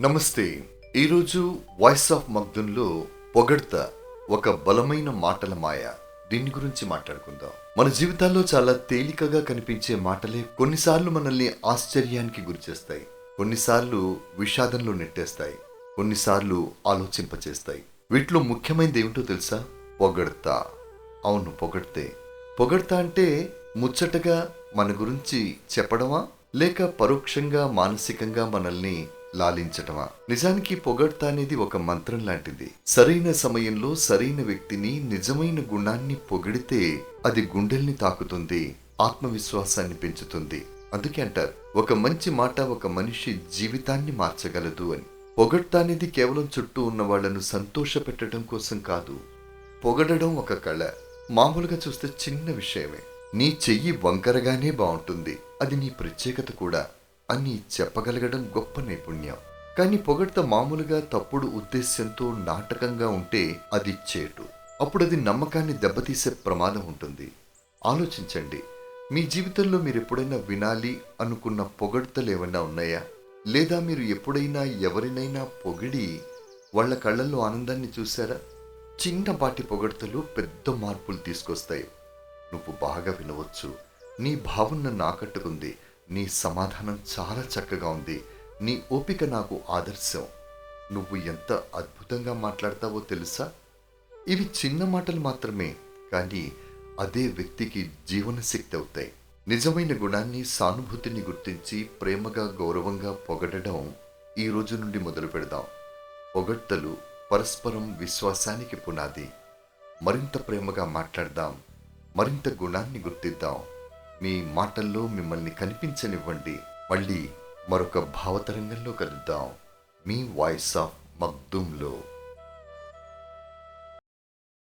నమస్తే. ఈరోజు voice of మగ్దున్లో పొగడ్త ఒక బలమైన మాటల మాయ. దీని గురించి మాట్లాడుకుందాం. మన జీవితాల్లో చాలా తేలికగా కనిపించే మాటలే కొన్నిసార్లు మనల్ని ఆశ్చర్యానికి గురిచేస్తాయి కొన్నిసార్లు విషాదంలో నెట్టేస్తాయి. కొన్నిసార్లు ఆలోచింపచేస్తాయి. వీటిలో ముఖ్యమైనది ఏమిటో తెలుసా? పొగడ్త. అవును పొగడ్తే. పొగడ్త అంటే ముచ్చటగా మన గురించి చెప్పడమా? లేక పరోక్షంగా మానసికంగా మనల్ని లాలించటమా? నిజానికి పొగడ్త అనేది ఒక మంత్రం లాంటిది. సరైన సమయంలో సరైన వ్యక్తిని నిజమైన గుణాన్ని పొగిడితే అది గుండెల్ని తాకుతుంది ఆత్మవిశ్వాసాన్ని పెంచుతుంది. అందుకే అంటారు ఒక మంచి మాట ఒక మనిషి జీవితాన్ని మార్చగలదు అని. పొగడ్త అనేది కేవలం చుట్టూ ఉన్న వాళ్ళను సంతోష పెట్టడం కోసం కాదు. పొగడడం ఒక కళ. మామూలుగా చూస్తే చిన్న విషయమే. నీ చెయ్యి వంకరగానే బాగుంటుంది. అది నీ ప్రత్యేకత కూడా. అని చెప్పగలగడం గొప్ప నైపుణ్యం. కానీ పొగడ్త మామూలుగా తప్పుడు ఉద్దేశ్యంతో నాటకంగా ఉంటే అది చేటు. అప్పుడు అది నమ్మకాన్ని దెబ్బతీసే ప్రమాదం ఉంటుంది. ఆలోచించండి మీ జీవితంలో మీరు ఎప్పుడైనా వినాలి అనుకున్న పొగడ్తలు ఏమైనా ఉన్నాయా? లేదా మీరు ఎప్పుడైనా ఎవరినైనా పొగిడి వాళ్ళ కళ్ళల్లో ఆనందాన్ని చూశారా? చిన్నపాటి పొగడ్తలు పెద్ద మార్పులు తీసుకొస్తాయి. నువ్వు బాగా వినవచ్చు. నీ భావన నాకట్టుకుంది. నీ సమాధానం చాలా చక్కగా ఉంది. నీ ఓపిక నాకు ఆదర్శం. నువ్వు ఎంత అద్భుతంగా మాట్లాడతావో తెలుసా? ఇవి చిన్న మాటలు మాత్రమే కానీ అదే వ్యక్తికి జీవనశక్తి అవుతాయి. నిజమైన గుణాన్ని సానుభూతిని గుర్తించి ప్రేమగా గౌరవంగా పొగడడం ఈ రోజు నుండి మొదలు పెడదాం. పొగడ్తలు పరస్పరం విశ్వాసానికి పునాది. మరింత ప్రేమగా మాట్లాడదాం. మరింత గుణాన్ని గుర్తిద్దాం. మీ మాటల్లో మిమ్మల్ని కనిపించనివ్వండి. మళ్ళీ మరొక భావతరంగంలో కలుద్దాం. మీ వాయిస్ ఆఫ్ మగ్దూంలో